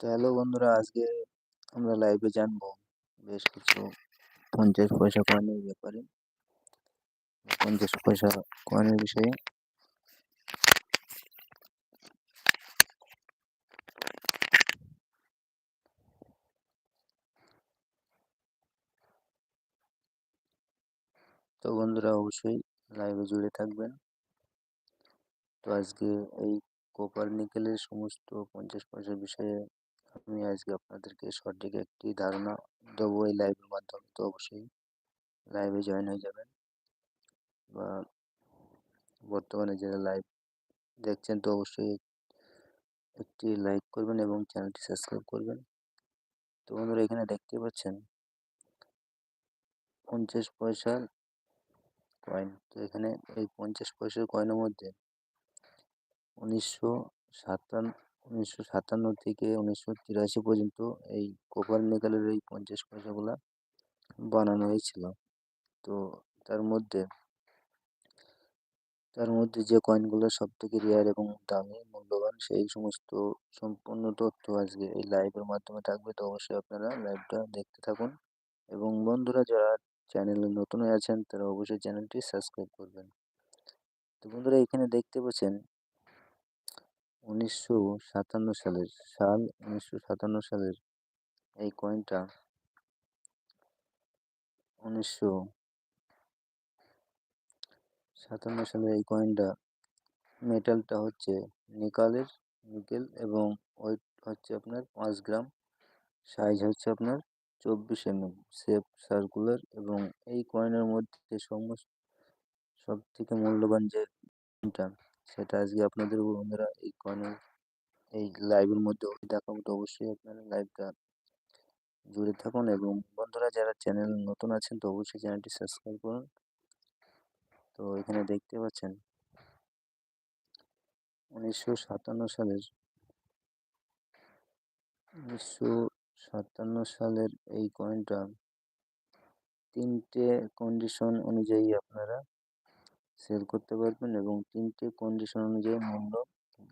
তো হ্যালো বন্ধুরা, আজকে আমরা লাইভে জানব বেশ কিছু পঞ্চাশ পয়সা কয়েনের ব্যাপারে। পঞ্চাশ পয়সা কয়েনের বিষয়ে। তো বন্ধুরা অবশ্যই লাইভে জুড়ে থাকবেন। তো আজকে এই কোপার নিকেলের সমস্ত পঞ্চাশ পয়সার বিষয়ে আমি আজকে আপনাদেরকে সঠিক একটি ধারণা দেবো এই লাইভের মাধ্যমে। তো অবশ্যই লাইভে জয়েন হয়ে যাবেন। বা বর্তমানে যারা লাইভ দেখছেন, তো অবশ্যই একটি লাইক করবেন এবং চ্যানেলটি সাবস্ক্রাইব করবেন। তো বন্ধুরা, এখানে দেখতে পাচ্ছেন পঞ্চাশ পয়সার কয়েন তো এখানে এই পঞ্চাশ পয়সার কয়েনের মধ্যে উনিশশো সাতান্ন উনিশশো সাতান্ন থেকে উনিশশো তিরাশি পর্যন্ত এই কোপার নিকালের এই পঞ্চাশ পয়সাগুলা বানানো হয়েছিল। তো তার মধ্যে তার মধ্যে যে কয়েনগুলো সব থেকে রেয়ার এবং দামি, মূল্যবান, সেই সমস্ত সম্পূর্ণ তথ্য আজকে এই লাইভের মাধ্যমে থাকবে। তো অবশ্যই আপনারা লাইভটা দেখতে থাকুন। এবং বন্ধুরা, যারা চ্যানেলে নতুন আছেন, তারা অবশ্যই চ্যানেলটি সাবস্ক্রাইব করবেন। তো বন্ধুরা, এখানে দেখতে পাচ্ছেন উনিশশো সাতান্ন সালের সাল, উনিশশো সাতান্ন সালের এই কয়েনটা উনিশশো সাতান্ন সালের এই কয়েনটা মেটালটা হচ্ছে নিকালের নিকেল এবং ওয়েট হচ্ছে আপনার পাঁচ গ্রাম সাইজ হচ্ছে আপনার চব্বিশ এমএম শেপ সার্কুলার এবং এই কয়েনের মধ্যে সমস্ত সব থেকে মূল্যবান যে কয়েনটা সেটা আজকে আপনাদের বন্ধুরা এই কয়েনের এই লাইভের মধ্যে দেখাবো। তো অবশ্যই আপনারা লাইভটা জুড়ে থাকুন এবং বন্ধুরা যারা চ্যানেল নতুন আছেন তো অবশ্যই চ্যানেলটি সাবস্ক্রাইব করুন। তো এখানে দেখতে পাচ্ছেন উনিশশো সাতান্ন সালের উনিশশো সাতান্ন সালের এই কয়েনটা তিনটে কন্ডিশন অনুযায়ী আপনারা সেল করতে পারবেন এবং তিনটে কন্ডিশন অনুযায়ী মূল্য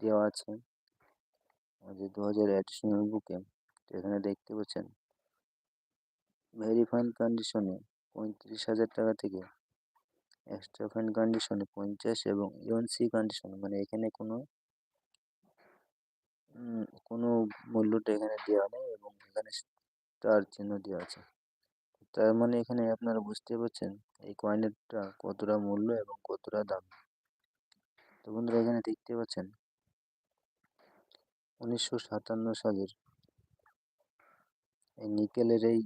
দেওয়া আছে। আমাদের দু হাজার অ্যাডিশনাল বুকে এখানে দেখতে পাচ্ছেন। ভেরি ফাইন কন্ডিশনে পঁয়ত্রিশ হাজার টাকা থেকে এক্সট্রা ফাইন কন্ডিশনে পঞ্চাশ এবং ইউএনসি কন্ডিশন মানে এখানে কোনো কোনো মূল্যটা এখানে দেওয়া নেই এবং এখানে স্টার চিহ্ন দেওয়া আছে। তার মানে এখানে আপনারা বুঝতে পারছেন এই কয়েনেরটা কতটা মূল্য এবং কতটা দাম। তো বন্ধুরা এখানে দেখতে পাচ্ছেন উনিশশো সাতান্ন সালের এই নিকেলের এই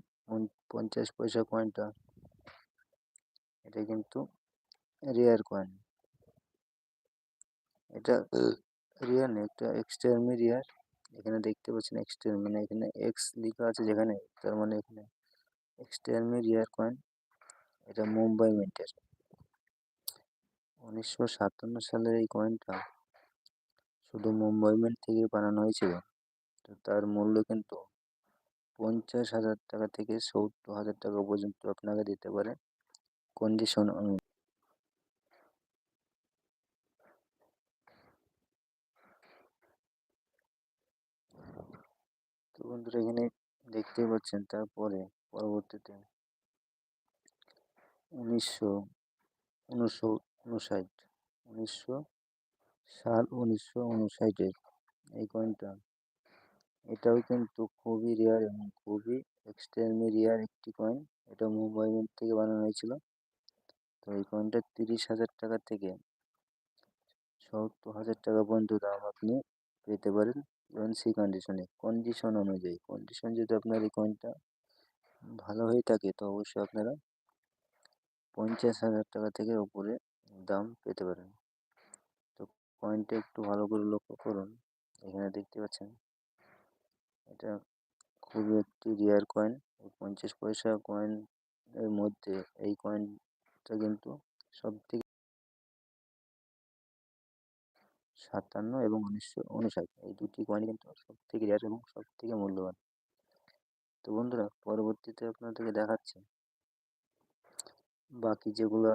পঞ্চাশ পয়সা কয়েনটা এটা কিন্তু রেয়ার কয়েন এটা রিয়ার নেই একটা এক্সটার্মি রিয়ার এখানে দেখতে পাচ্ছেন এক্সটার মানে এখানে এক্স লেখা আছে যেখানে তার মানে এখানে এক্সটার্মি রিয়ার কয়েন এটা মুম্বাই মিন্টের। উনিশশো সাতান্ন সালের এই কয়েনটা শুধু মুম্বাই মিন্ট থেকে বানানো হয়েছিল। তো তার মূল্য কিন্তু পঞ্চাশ হাজার টাকা থেকে সত্তর হাজার টাকা পর্যন্ত আপনাকে দিতে পারে কন্ডিশন তো বন্ধুরা এখানে দেখতেই পাচ্ছেন, তারপরে পরবর্তীতে উনিশশো উনিশশো উনষাট, উনিশশো সাল উনিশশো উনষাটের এই কয়েনটা এটাও কিন্তু খুবই রেয়ার এবং খুবই এক্সট্রিমলি রেয়ার একটি কয়েন এটা মুম্বাই থেকে বানানো হয়েছিল। তো এই কয়েনটা তিরিশ হাজার টাকা থেকে সত্তর হাজার টাকা পর্যন্ত দাম আপনি পেতে পারেন। এবং সেই কন্ডিশনে কন্ডিশন অনুযায়ী কন্ডিশন যদি আপনার এই কয়েনটা ভালো হয়ে থাকে, তো অবশ্যই আপনারা পঞ্চাশ হাজার টাকা থেকে উপরে দাম পেতে পারেন। তো কয়েনটা একটু ভালো করে লক্ষ্য করুন, এখানে দেখতে পাচ্ছেন। এটা খুবই একটি রেয়ার কয়েন পঞ্চাশ পয়সা কয়েন এর মধ্যে এই কয়েনটা কিন্তু সব থেকে সাতান্ন এবং উনিশশো উনষাট, এই দুটি কয়েন কিন্তু সব থেকে রেয়ার এবং সব থেকে মূল্যবান। তো বন্ধুরা, পরবর্তীতে আপনাদেরকে দেখাচ্ছি। বাকি যেগুলো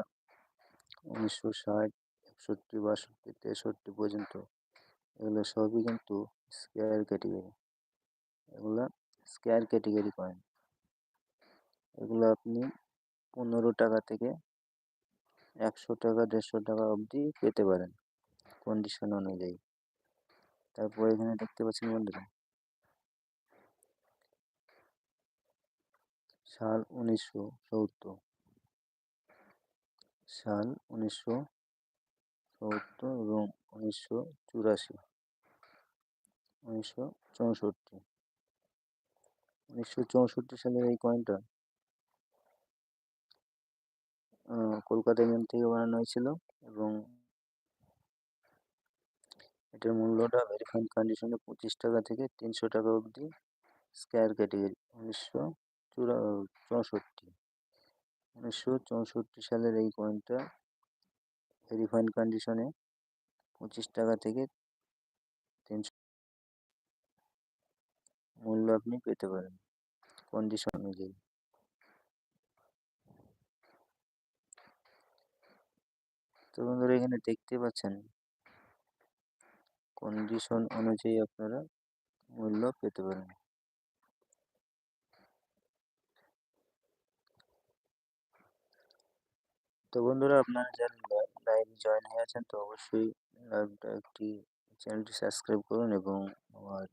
উনিশশো ষাট, একষট্টি, বাষট্টি, তেষট্টি পর্যন্ত, এগুলো সবই কিন্তু স্কোয়ার ক্যাটেগরি এগুলো স্কোয়ার ক্যাটেগরি কয়েন এগুলো আপনি পনেরো টাকা থেকে একশো টাকা, দেড়শো টাকা অবধি পেতে পারেন কন্ডিশন অনুযায়ী। তারপর এখানে দেখতে পাচ্ছেন বন্ধুরা সাল উনিশশো সত্তর সাল উনিশশো সত্তর এবং উনিশশো চুরাশি। উনিশশো চৌষট্টি। উনিশশো চৌষট্টি সালের এই কয়েনটা কলকাতা মিন্ট থেকে বানানো হয়েছিল এবং এটার মূল্যটা ভেরিফাইড কন্ডিশনে পঁচিশ টাকা থেকে তিনশো টাকা অবধি স্কোয়ার ক্যাটেগরি উনিশশো চুরা, চৌষট্টি। উনিশশো চৌষট্টি সালের এই কয়েনটা ভেরিফাইড কন্ডিশনে পঁচিশ টাকা থেকে তিনশো মূল্য আপনি পেতে পারেন কন্ডিশন অনুযায়ী। তো বন্ধুরা, এখানে দেখতে পাচ্ছেন কন্ডিশন অনুযায়ী আপনারা মূল্য পেতে পারেন। তো বন্ধুরা আপনারা যারা লাইভে জয়েন হয়ে আছেন, তো অবশ্যই লাইভটা একটি চ্যানেলটি সাবস্ক্রাইব করুন এবং আমার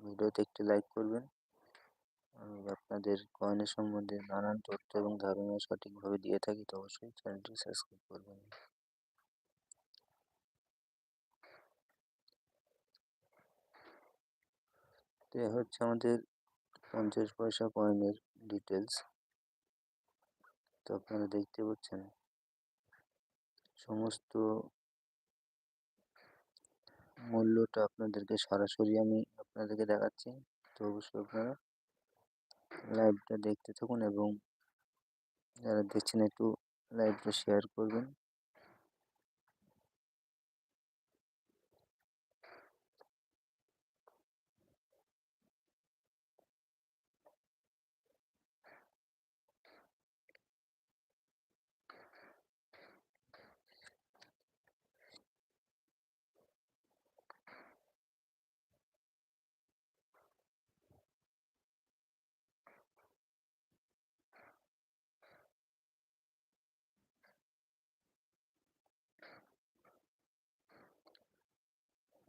ভিডিওতে একটি লাইক করবেন। আমি আপনাদের কয়েনের সম্বন্ধে নানান তথ্য এবং ধারণা সঠিকভাবে দিয়ে থাকি, তো অবশ্যই চ্যানেলটি সাবস্ক্রাইব করবেন। তো হচ্ছে আমাদের পঞ্চাশ পয়সা কয়েনের ডিটেলস তো আপনারা দেখতে পাচ্ছেন সমস্ত মূল্যটা আপনাদেরকে সরাসরি আমি আপনাদেরকে দেখাচ্ছি। তো অবশ্যই আপনারা লাইভটা দেখতে থাকুন এবং যারা দেখছেন একটু লাইভটা শেয়ার করবেন।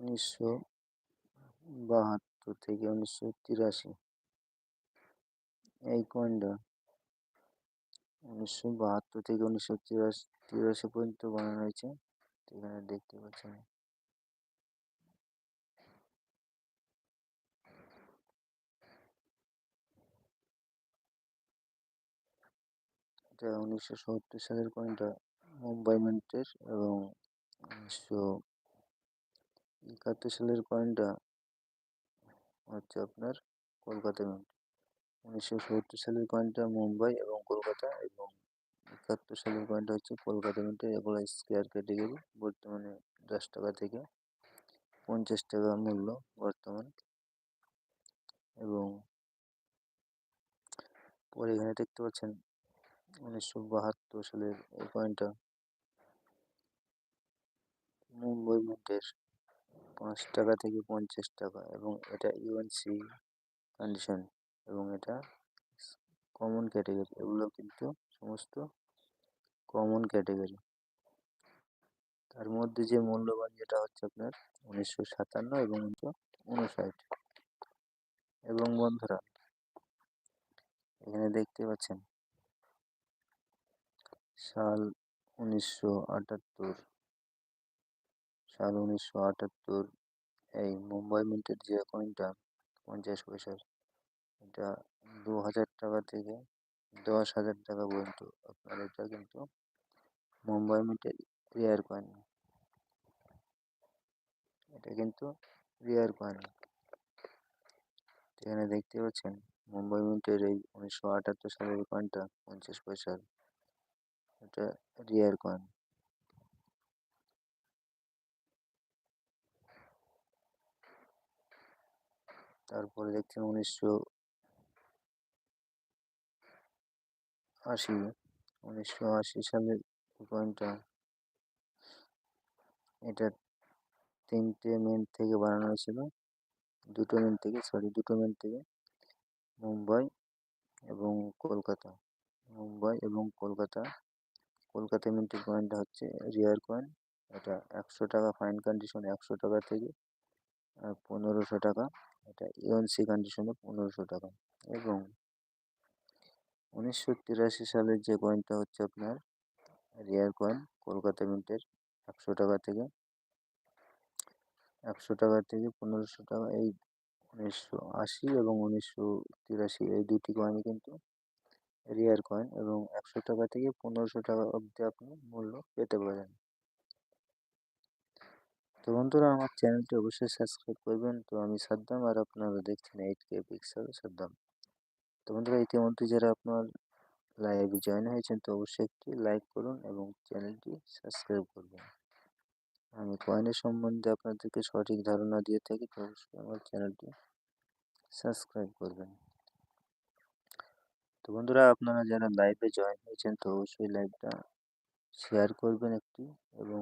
উনিশশো বাহাত্তর থেকে উনিশশো তিরাশি। এই কয়েনটা উনিশশো বাহাত্তর থেকে উনিশশো তিরাশি তিরাশি পর্যন্ত বানানো হয়েছে। এখানে দেখতে পাচ্ছেন। এটা উনিশশো সত্তর সালের কয়েনটা মুম্বাই মিন্টের এবং উনিশশো একাত্তর সালের কয়েনটা হচ্ছে আপনার কলকাতা মিন্ট উনিশশো সত্তর সালের কয়েনটা মুম্বাই এবং কলকাতা এবং একাত্তর সালের কয়েনটা হচ্ছে কলকাতা মিন্টের এগুলো স্কোয়ার ক্যাটেগরি বর্তমানে দশ টাকা থেকে পঞ্চাশ টাকা মূল্য বর্তমান। এবং পরে এখানে দেখতে পাচ্ছেন উনিশশো বাহাত্তর সালের এই কয়েনটা মুম্বাই মিন্টের পাঁচ টাকা থেকে পঞ্চাশ টাকা এবং এটা ইউএনসি কন্ডিশন এবং এটা কমন ক্যাটেগরি এগুলো কিন্তু সমস্ত কমন ক্যাটেগরি তার মধ্যে যে মূল্যবান যেটা হচ্ছে আপনার উনিশশো সাতান্ন এবং উনিশশো উনষাট এবং বন্ধুরা, এখানে দেখতে পাচ্ছেন, সাল উনিশশো আটাত্তর। সাল উনিশশো আটাত্তর এই মুম্বাই মিন্টের যে কয়েনটা পঞ্চাশ পয়সার, এটা দু হাজার টাকা থেকে দশ হাজার টাকা পর্যন্ত। আপনার এটা কিন্তু মুম্বাই মিন্টের রেয়ার কয়েন এটা কিন্তু রেয়ার কয়েন এখানে দেখতে পাচ্ছেন, মুম্বাই মিন্টের এই উনিশশো আটাত্তর সালের কয়েনটা পঞ্চাশ পয়সার, এটা রেয়ার কয়েন তারপরে দেখছেন উনিশশো আশি উনিশশো আশি সালের কয়েনটা এটা তিনটে মেন থেকে বানানো হয়েছিল। দুটো মেন থেকে সরি দুটো মেন থেকে। মুম্বাই এবং কলকাতা। মুম্বাই এবং কলকাতা। কলকাতা মিন্টের কয়েনটা হচ্ছে রিয়ার কয়েন এটা একশো টাকা ফাইন কন্ডিশন একশো টাকা থেকে পনেরোশো টাকা। এটা ইউএনসি কন্ডিশনে পনেরোশো টাকা। এবং উনিশশো তিরাশি সালের যে কয়েনটা হচ্ছে আপনার রিয়ার কয়েন কলকাতা মিন্টের একশো টাকা থেকে, একশো টাকা থেকে পনেরোশো টাকা এই উনিশশো আশি এবং উনিশশো তিরাশি এই দুটি কয়েনই কিন্তু রিয়ার কয়েন এবং একশো টাকা থেকে পনেরোশো টাকা অবধি আপনি মূল্য পেতে পারেন। তো বন্ধুরা আমার চ্যানেলটি অবশ্যই সাবস্ক্রাইব করবেন। তো আমি সাদ্দাম আর আপনারা দেখছেন এইট কে পিক্সেল সাদ্দাম। তো বন্ধুরা ইতিমধ্যে যারা আপনার লাইভে জয়েন হয়েছেন, তো অবশ্যই একটি লাইক করুন এবং চ্যানেলটি সাবস্ক্রাইব করবেন। আমি কয়েনের সম্বন্ধে আপনাদেরকে সঠিক ধারণা দিয়ে থাকি, তো অবশ্যই আমার চ্যানেলটি সাবস্ক্রাইব করবেন। তো বন্ধুরা আপনারা যারা লাইভে জয়েন হয়েছেন, তো অবশ্যই লাইভটা শেয়ার করবেন একটি এবং